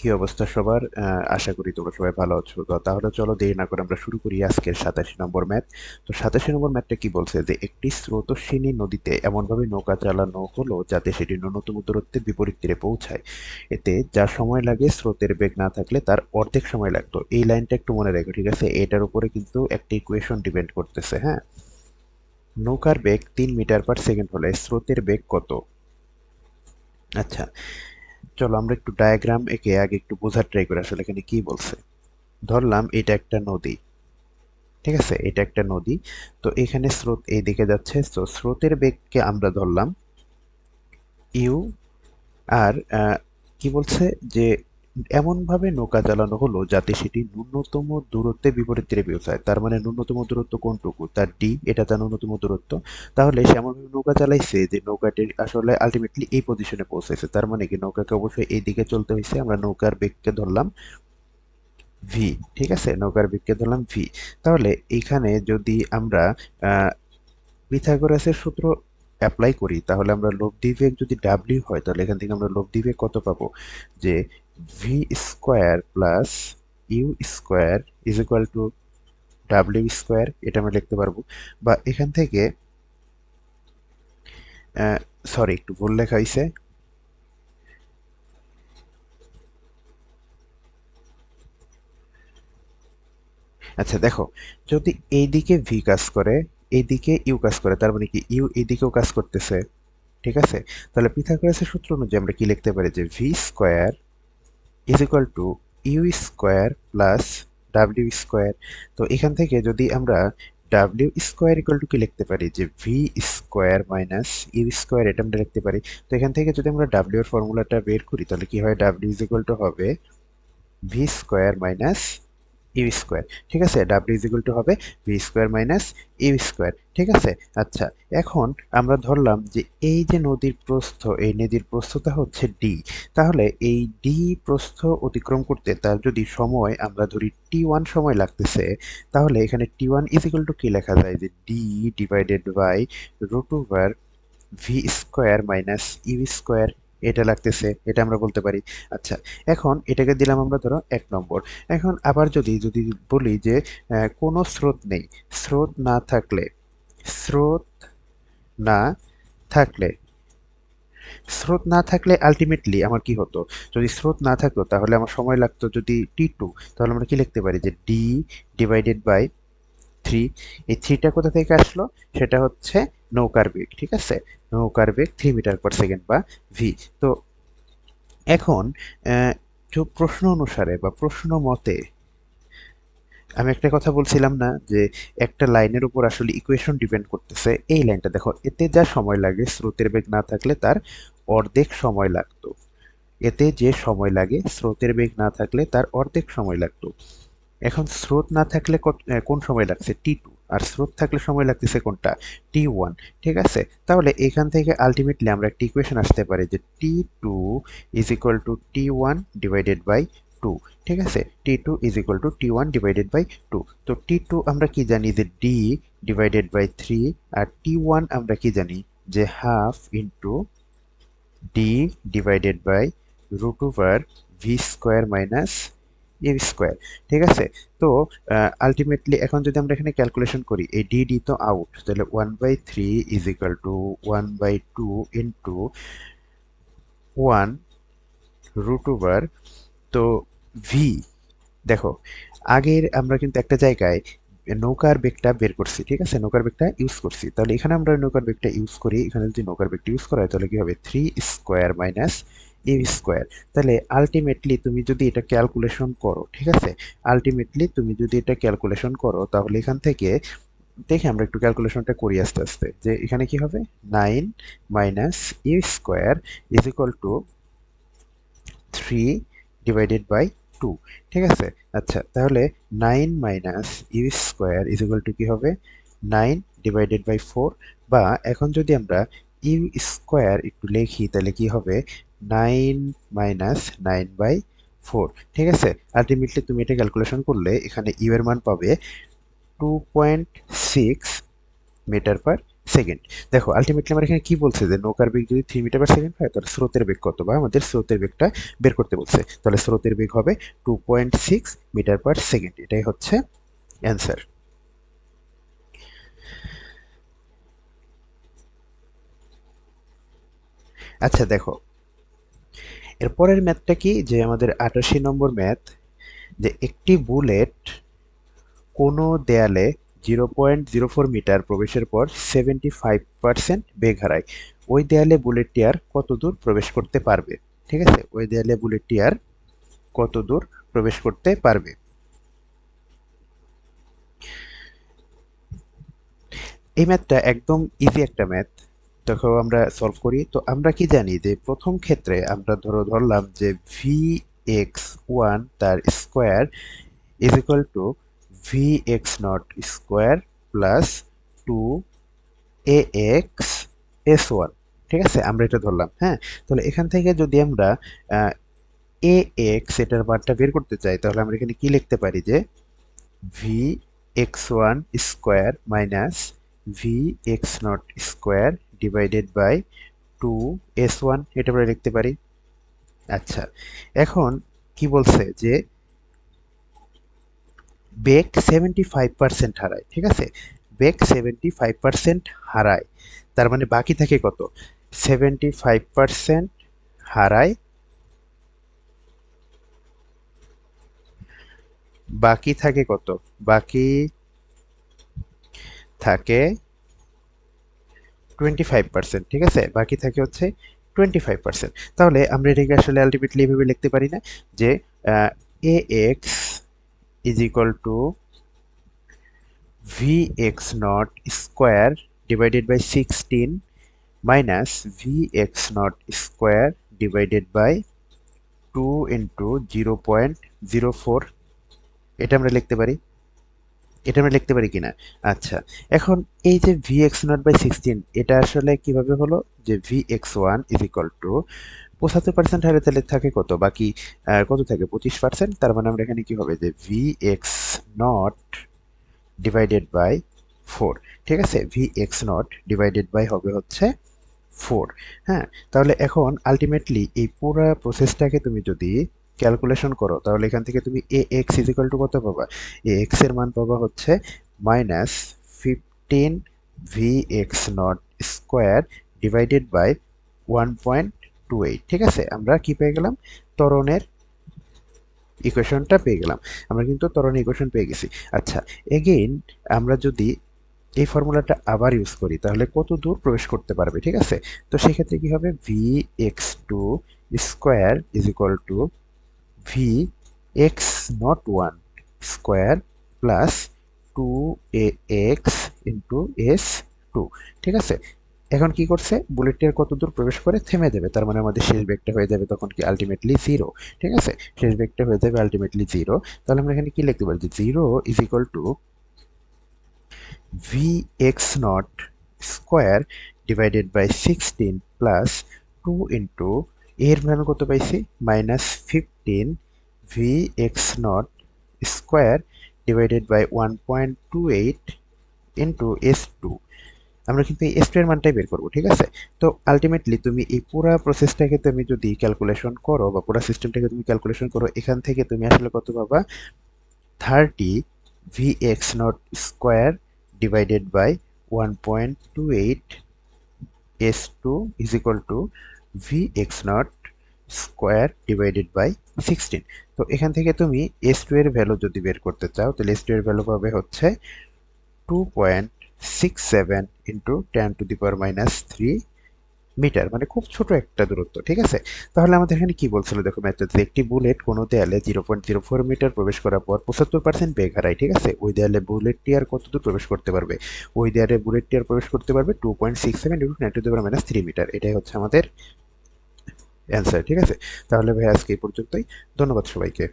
কি অবস্থা সবার? আশা করি তোমরা সবাই ভালো আছো। তো তাহলে চলো দেরি না করে আমরা শুরু করি আজকের সাতাশি নম্বর ম্যাথ তো সাতাশি নম্বর ম্যাথটা কি বলছে? যে একটি স্রোতস্বিনী নদীতে এমনভাবে নৌকা চালানো হলো যাতে সেটি ন্যূনতম দূরত্বে বিপরীত তীরে পৌঁছায়। এতে যা সময় লাগে, স্রোতের বেগ না থাকলে তার অর্ধেক সময় লাগতো। এই লাইনটা একটু মনে রাখো, ঠিক আছে? এটার উপরে কিন্তু একটা ইকুয়েশন ডিপেন্ড করতেছে হ্যাঁ? নৌকার বেগ তিন মিটার পার সেকেন্ড হলে স্রোতের বেগ কত? আচ্ছা চলো, আমরা একটু ডায়াগ্রাম একে আগে একটু বোঝার ট্রাই করি, আসলে এখানে কি বলছে। ধরলাম এটা একটা নদী, ঠিক আছে? এটা একটা নদী। তো এখানে স্রোত এই দিকে যাচ্ছে, তো স্রোতের বেগকে আমরা ধরলাম ইউ আর কি বলছে? যে এমনভাবে নৌকা চালানো হলো যাতে সেটি ন্যূনতম দূরত্বে বিপরীত তীরে পৌঁছায় তার মানে ন্যূনতম দূরত্ব কোনটুকু? তার ডি এটা তার ন্যূনতম দূরত্ব। তাহলে সে এমনভাবে নৌকা চালাইছে যে নৌকাটি আসলে আলটিমেটলি এই পজিশনে পৌঁছাইছে। তার মানে কি? নৌকাকে অবশ্যই এই দিকে চলতে হয়েছে আমরা নৌকার বেগকে ধরলাম ভি ঠিক আছে? নৌকার বেগকে ধরলাম ভি তাহলে এইখানে যদি আমরা পিথাগোরাসের সূত্র অ্যাপ্লাই করি, তাহলে আমরা লব্ধি বেগ যদি ডাব্লিউ হয়, তাহলে এখান থেকে আমরা লব্ধি বেগ কত পাবো? যে V square plus U square is equal to W square এটা আমরা লিখতে পারব। বা এখান থেকে সরি একটু ভুল লেখা হয়েছে আচ্ছা দেখো, যদি এইদিকে ভি কাজ করে এইদিকে ইউ কাজ করে, তার মানে কি, ইউ এইদিকেও কাজ করতেছে, ঠিক আছে? তাহলে পিথাগোরাসের সূত্র অনুযায়ী আমরা কি লিখতে পারি যে V square is equal to U square plus W square তো এখান থেকে যদি আমরা ডাব্লিউ স্কোয়ার ইকুয়াল টু কি লিখতে পারি? যে V square minus U square এটা আমরা লিখতে পারি। তো এখান থেকে যদি আমরা ডাব্লিউ এর ফর্মুলাটা বের করি, তাহলে কি হয়? ডাব্লিউ ইজ ইকুয়াল টু হবে V square minus U square, ঠিক আছে? ডাব্লিউ ইজ ইকুয়াল টু হবে V square minus U square ঠিক আছে? আচ্ছা এখন আমরা ধরলাম যে এই যে নদীর প্রস্থ, এই নদীর প্রস্থতা হচ্ছে ডি তাহলে এই ডি প্রস্থ অতিক্রম করতে তার যদি সময় আমরা ধরি টি ওয়ান সময় লাগতেছে, তাহলে এখানে T one is equal to কি লেখা যায়? যে D divided by root over V square minus U square এটা লাগতেছে, এটা আমরা বলতে পারি। আচ্ছা এখন এটাকে দিলাম আমরা ধরো এক নম্বর। এখন আবার যদি যদি বলি যে কোনো স্রোত নেই, স্রোত না থাকলে, স্রোত না থাকলে, স্রোত না থাকলে আলটিমেটলি আমার কি হতো? যদি স্রোত না থাকতো তাহলে আমার সময় লাগতো যদি টি টু তাহলে আমরা কি লিখতে পারি যে ডি ডিভাইডেড বাই থ্রি এই থ্রিটা কোথা থেকে আসলো? সেটা হচ্ছে নৌকার বেগ, ঠিক আছে? নৌকার বেগ থ্রি মিটার পার সেকেন্ড বা ভি তো এখন প্রশ্ন অনুসারে বা প্রশ্ন মতে, আমি একটা কথা বলছিলাম না যে একটা লাইনের উপর আসলে ইকুয়েশন ডিপেন্ড করতেছে। এই লাইনটা দেখো, এতে যা সময় লাগে, স্রোতের বেগ না থাকলে তার অর্ধেক সময় লাগতো। এতে যে সময় লাগে, স্রোতের বেগ না থাকলে তার অর্ধেক সময় লাগতো। এখন স্রোত না থাকলে কোন সময় লাগছে? টি টু আর স্রোত থাকলে সময় লাগতেছে কোনটা? টি ওয়ান ঠিক আছে? তাহলে এখান থেকে আলটিমেটলি আমরা একটা ইকুয়েশন আসতে পারি যে T two is equal to T one divided by two ঠিক আছে? T two is equal to T one divided by two তো টি টু আমরা কি জানি যে ডি ডিভাইডেড বাই থ্রি আর টি ওয়ান আমরা কি জানি যে half into D divided by root over V square minus A square, ঠিক আছে? তো আলটিমেটলি এখন যদি আমরা এখানে ক্যালকুলেশন করি, এই ডি ডি তো আউট তাহলে one by three is equal to one by two into one root over তো ভি দেখো, আগের আমরা কিন্তু একটা জায়গায় নৌকার বেগটা বের করছি, ঠিক আছে? নৌকার বেগটা ইউজ করছি। তাহলে এখানে আমরা নৌকার বেগটা ইউজ করি, এখানে যদি নৌকার বেগটা ইউজ করা হয়, তাহলে কি হবে? Three square minus A square তাহলে আলটিমেটলি তুমি যদি এটা ক্যালকুলেশন করো, ঠিক আছে? আলটিমেটলি তুমি যদি এটা ক্যালকুলেশন করো, তাহলে এখান থেকে দেখে আমরা একটু ক্যালকুলেশনটা করি আস্তে আস্তে। যে এখানে কি হবে? Nine minus U square is equal to three divided by two ঠিক আছে? আচ্ছা তাহলে nine minus U square is equal to কি হবে? নাইন ডিভাইডেড বাই ফোর বা এখন যদি আমরা ইউ স্কোয়ার একটু লিখি, তাহলে কি হবে? Nine minus nine by four ঠিক আছে? আলটিমেটলি তুমি এটা ক্যালকুলেশন করলে এখানে ইউ মান পাবে two point six metre per second দেখো আলটিমেটলি আমার এখানে কি বলছে? যে নৌকার বেগ যদি থ্রি মিটার পার সেকেন্ড হয়, তাহলে স্রোতের বেগ কত বা আমাদের স্রোতের বেগটা বের করতে বলছে। তাহলে স্রোতের বেগ হবে two point six metre per second এটাই হচ্ছে অ্যান্সার আচ্ছা দেখো এর পরের ম্যাথটা কি? যে আমাদের আটাশি নম্বর ম্যাথ, যে একটি বুলেট কোনো দেয়ালে zero point zero four metre প্রবেশের পর সেভেন্টি ফাইভ পার্সেন্ট বেগ হারায়। ওই দেয়ালে বুলেটটি আর কত দূর প্রবেশ করতে পারবে? ঠিক আছে? ওই দেয়ালে বুলেটটি আর কত দূর প্রবেশ করতে পারবে? এই ম্যাথটা একদম ইজি একটা ম্যাথ। তখন আমরা সলভ করি। তো আমরা কি জানি যে প্রথম ক্ষেত্রে আমরা ধরো ধরলাম যে ভি এক্স ওয়ান তার square is equal to V X not square plus two A X S one ঠিক আছে? আমরা এটা ধরলাম হ্যাঁ? তাহলে এখান থেকে যদি আমরা এ এক্স এটার মানটা বের করতে চাই, তাহলে আমরা এখানে কি লিখতে পারি যে V X one square minus V X not square divided by two S one এটা আমরা লিখতে পারি। আচ্ছা এখন কি বলছে যে বেগ সেভেন্টি ফাইভ পার্সেন্ট হারায়, ঠিক আছে? বেগ সেভেন্টি ফাইভ পার্সেন্ট হারায়, তার মানে বাকি থাকে কত? সেভেন্টি ফাইভ পার্সেন্ট হারায়, বাকি থাকে কত? বাকি থাকে টোয়েন্টি ফাইভ পার্সেন্ট ঠিক আছে? বাকি থাকে হচ্ছে টোয়েন্টি ফাইভ পার্সেন্ট তাহলে আমরা এটাকে আসলে আলটিমেটলি এভাবে লিখতে পারি না যে A X is equal to V X not square divided by sixteen minus V X not square divided by two into zero point zero four এটা আমরা লিখতে পারি। এটা আমরা লিখতে পারি কিনা? আচ্ছা এখন এই যে V X not by sixteen এটা আসলে কীভাবে হলো? যে V X one is equal to পঁচাত্তর পার্সেন্ট হারে তাহলে থাকে কত? বাকি কত থাকে? পঁচিশ পার্সেন্ট তার মানে আমরা এখানে কি হবে? যে V X not divided by four ঠিক আছে? V X not divided by হবে হচ্ছে ফোর হ্যাঁ তাহলে এখন আলটিমেটলি এই পুরো প্রসেসটাকে তুমি যদি ক্যালকুলেশন করো, তাহলে এখান থেকে তুমি এ এক্স ইজিক্যাল টু কত পাবা? এ এক্সের মান পাবা হচ্ছে minus fifteen V X not square divided by one point two eight ঠিক আছে? আমরা কি পেয়ে গেলাম? তরণের ইকুয়েশনটা পেয়ে গেলাম। আমরা কিন্তু তরণ ইকুয়েশন পেয়ে গেছি। আচ্ছা এগেইন আমরা যদি এই ফর্মুলাটা আবার ইউজ করি, তাহলে কত দূর প্রবেশ করতে পারবে, ঠিক আছে? তো সেক্ষেত্রে কি হবে? V X two square is equal to one square plus two A X into S two ঠিক আছে? এখন কি করছে? বুলেটটির কত দূর প্রবেশ করে থেমে দেবে তার মানে আমাদের শেষ বেগটা হয়ে যাবে তখন কি আলটিমেটলি জিরো ঠিক আছে? শেষ বেগটা হয়ে যাবে আলটিমেটলি জিরো তাহলে আমরা এখানে কি লিখতে পারি? যে zero is equal to V X not square divided by sixteen plus two into এর মান কত পাইছি? Minus fifteen V X not square divided by one point two eight into S two আমরা কিন্তু এই এর মানটাই বের করব, ঠিক আছে? তো আলটিমেটলি তুমি এই পুরো প্রসেসটাকে তুমি যদি ক্যালকুলেশন করো বা পুরো সিস্টেমটাকে তুমি ক্যালকুলেশন করো, এখান থেকে তুমি আসলে কত পাবা? Thirty V X not square divided by one point two eight S two is equal to V X not square divided by sixteen তো এখান থেকে তুমি এস টু এর ভ্যালু যদি বের করতে চাও, তাহলে এস টু এর ভ্যালু পাবে হচ্ছে two point six seven into ten to the power minus three metre মানে খুব ছোট একটা দূরত্ব, ঠিক আছে? তাহলে আমাদের এখানে কি বলছিল? দেখো ম্যাথটা একটি বুলেট কোনো দেয়ালে zero point zero four metre প্রবেশ করার পর পঁচাত্তর পার্সেন্ট বেগ হারায়, ঠিক আছে? ওই দেয়ালে বুলেটটি আর কত দূর প্রবেশ করতে পারবে? ওই দেয়ালে বুলেটটি আর প্রবেশ করতে পারবে two point six seven into ten to minus three metre এটাই হচ্ছে আমাদের অ্যান্সার ঠিক আছে? তাহলে ভাই আজকে এই পর্যন্তই। ধন্যবাদ সবাইকে।